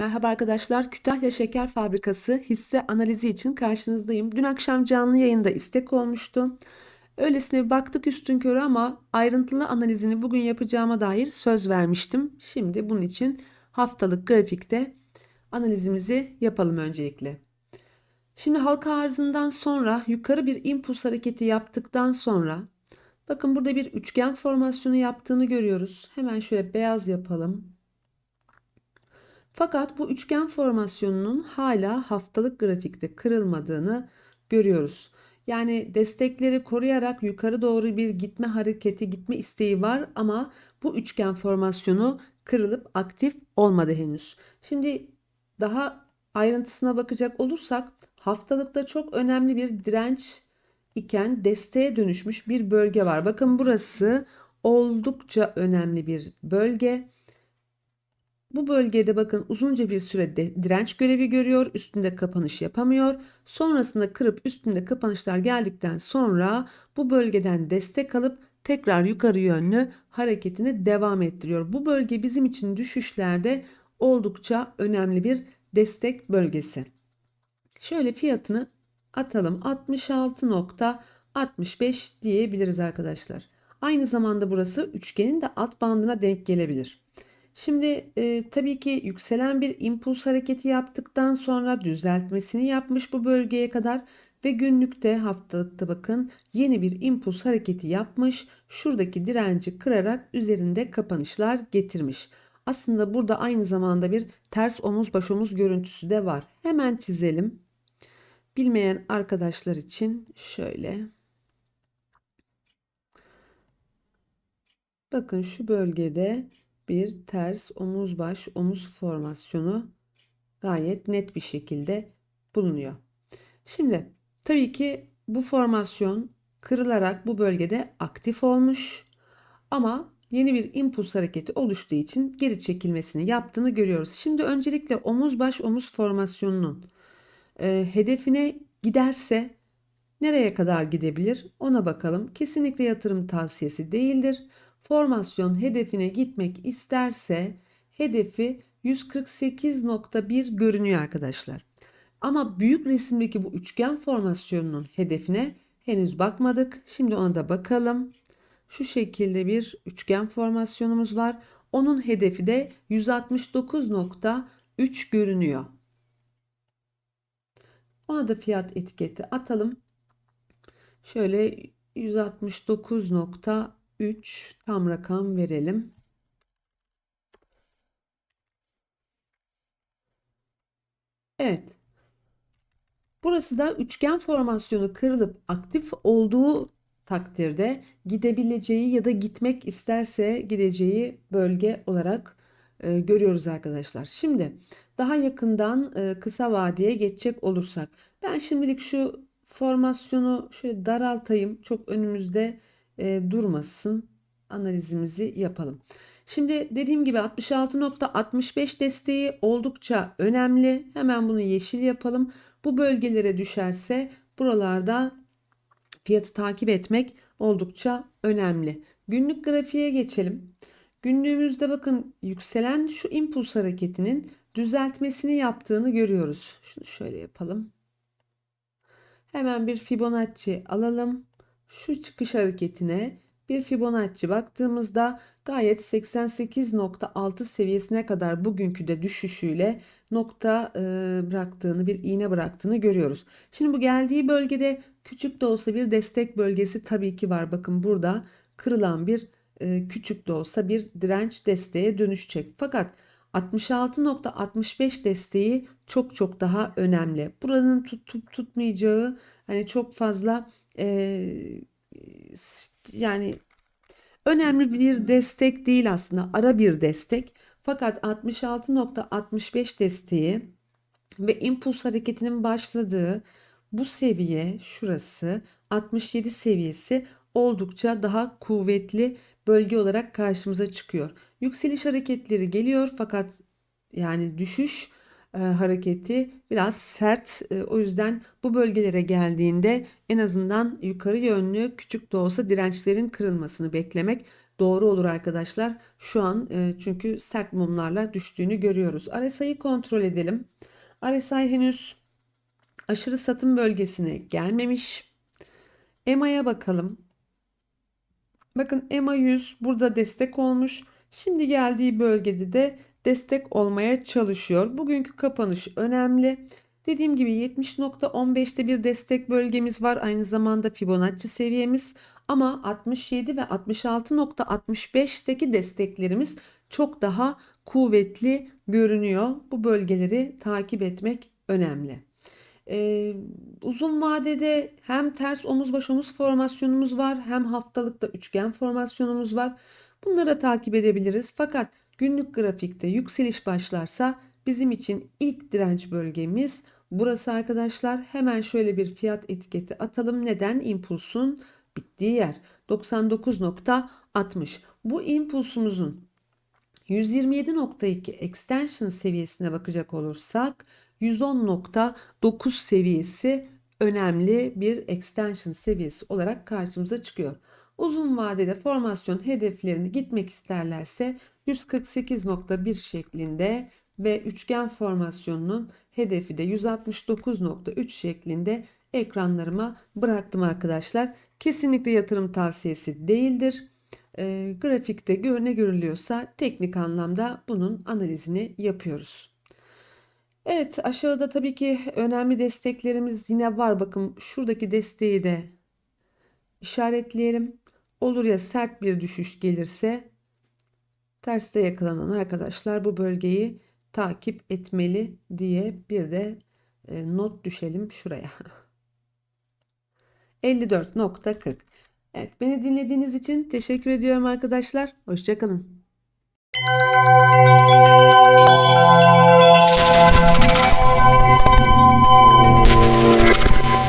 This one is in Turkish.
Merhaba arkadaşlar, Kütahya Şeker Fabrikası hisse analizi için karşınızdayım. Dün akşam canlı yayında istek olmuştu. Öylesine bir baktık üstün körü ama ayrıntılı analizini bugün yapacağıma dair söz vermiştim. Şimdi bunun için haftalık grafikte analizimizi yapalım öncelikle. Şimdi halka arzından sonra yukarı bir impuls hareketi yaptıktan sonra bakın burada bir üçgen formasyonu yaptığını görüyoruz. Hemen şöyle beyaz yapalım. Fakat bu üçgen formasyonunun hala haftalık grafikte kırılmadığını görüyoruz. Yani destekleri koruyarak yukarı doğru bir gitme hareketi, gitme isteği var ama bu üçgen formasyonu kırılıp aktif olmadı henüz. Şimdi daha ayrıntısına bakacak olursak haftalıkta çok önemli bir direnç iken desteğe dönüşmüş bir bölge var. Bakın burası oldukça önemli bir bölge. Bu bölgede bakın uzunca bir süre direnç görevi görüyor. Üstünde kapanış yapamıyor. Sonrasında kırıp üstünde kapanışlar geldikten sonra bu bölgeden destek alıp tekrar yukarı yönlü hareketini devam ettiriyor. Bu bölge bizim için düşüşlerde oldukça önemli bir destek bölgesi. Şöyle fiyatını atalım. 66.65 diyebiliriz arkadaşlar. Aynı zamanda burası üçgenin de alt bandına denk gelebilir. Şimdi e, tabii ki yükselen bir impuls hareketi yaptıktan sonra düzeltmesini yapmış bu bölgeye kadar ve günlükte haftalıkta bakın yeni bir impuls hareketi yapmış. Şuradaki direnci kırarak üzerinde kapanışlar getirmiş. Aslında burada aynı zamanda bir ters omuz baş omuz görüntüsü de var. Hemen çizelim. Bilmeyen arkadaşlar için şöyle. Bakın şu bölgede bir ters omuz baş omuz formasyonu gayet net bir şekilde bulunuyor. Şimdi tabii ki bu formasyon kırılarak bu bölgede aktif olmuş ama yeni bir impuls hareketi oluştuğu için geri çekilmesini yaptığını görüyoruz. Şimdi öncelikle omuz baş omuz formasyonunun e, hedefine giderse nereye kadar gidebilir ona bakalım. Kesinlikle yatırım tavsiyesi değildir formasyon hedefine gitmek isterse hedefi 148.1 görünüyor arkadaşlar. Ama büyük resimdeki bu üçgen formasyonunun hedefine henüz bakmadık. Şimdi ona da bakalım. Şu şekilde bir üçgen formasyonumuz var. Onun hedefi de 169.3 görünüyor. Ona da fiyat etiketi atalım. Şöyle 169.3 3 tam rakam verelim. Evet. Burası da üçgen formasyonu kırılıp aktif olduğu takdirde gidebileceği ya da gitmek isterse gideceği bölge olarak e, görüyoruz arkadaşlar. Şimdi daha yakından e, kısa vadeye geçecek olursak ben şimdilik şu formasyonu şöyle daraltayım. Çok önümüzde e, durmasın. Analizimizi yapalım. Şimdi dediğim gibi 66.65 desteği oldukça önemli. Hemen bunu yeşil yapalım. Bu bölgelere düşerse buralarda fiyatı takip etmek oldukça önemli. Günlük grafiğe geçelim. Günlüğümüzde bakın yükselen şu impuls hareketinin düzeltmesini yaptığını görüyoruz. Şunu şöyle yapalım. Hemen bir Fibonacci alalım şu çıkış hareketine bir Fibonacci baktığımızda gayet 88.6 seviyesine kadar bugünkü de düşüşüyle nokta e, bıraktığını bir iğne bıraktığını görüyoruz. Şimdi bu geldiği bölgede küçük de olsa bir destek bölgesi tabii ki var. Bakın burada kırılan bir e, küçük de olsa bir direnç desteğe dönüşecek. Fakat 66.65 desteği çok çok daha önemli. Buranın tutup tutmayacağı hani çok fazla e, yani önemli bir destek değil aslında ara bir destek. Fakat 66.65 desteği ve impuls hareketinin başladığı bu seviye şurası 67 seviyesi oldukça daha kuvvetli bölge olarak karşımıza çıkıyor. Yükseliş hareketleri geliyor fakat yani düşüş e, hareketi biraz sert. E, o yüzden bu bölgelere geldiğinde en azından yukarı yönlü küçük de olsa dirençlerin kırılmasını beklemek doğru olur arkadaşlar. Şu an e, çünkü sert mumlarla düştüğünü görüyoruz. RSI'yi kontrol edelim. RSI henüz aşırı satım bölgesine gelmemiş. EMA'ya bakalım. Bakın EMA 100 burada destek olmuş. Şimdi geldiği bölgede de destek olmaya çalışıyor. Bugünkü kapanış önemli. Dediğim gibi 70.15'te bir destek bölgemiz var. Aynı zamanda Fibonacci seviyemiz. Ama 67 ve 66.65'teki desteklerimiz çok daha kuvvetli görünüyor. Bu bölgeleri takip etmek önemli. Ee, uzun vadede hem ters omuz baş omuz formasyonumuz var hem haftalıkta üçgen formasyonumuz var. Bunları takip edebiliriz. Fakat günlük grafikte yükseliş başlarsa bizim için ilk direnç bölgemiz burası arkadaşlar. Hemen şöyle bir fiyat etiketi atalım. Neden? İmpulsun bittiği yer 99.60. Bu impulsumuzun 127.2 extension seviyesine bakacak olursak 110.9 seviyesi önemli bir extension seviyesi olarak karşımıza çıkıyor. Uzun vadede formasyon hedeflerini gitmek isterlerse 148.1 şeklinde ve üçgen formasyonunun hedefi de 169.3 şeklinde ekranlarıma bıraktım arkadaşlar. Kesinlikle yatırım tavsiyesi değildir. E, grafikte ne görülüyorsa teknik anlamda bunun analizini yapıyoruz. Evet aşağıda tabii ki önemli desteklerimiz yine var. Bakın şuradaki desteği de işaretleyelim. Olur ya sert bir düşüş gelirse terste yakalanan arkadaşlar bu bölgeyi takip etmeli diye bir de e, not düşelim şuraya. 54.40 Evet beni dinlediğiniz için teşekkür ediyorum arkadaşlar. Hoşçakalın.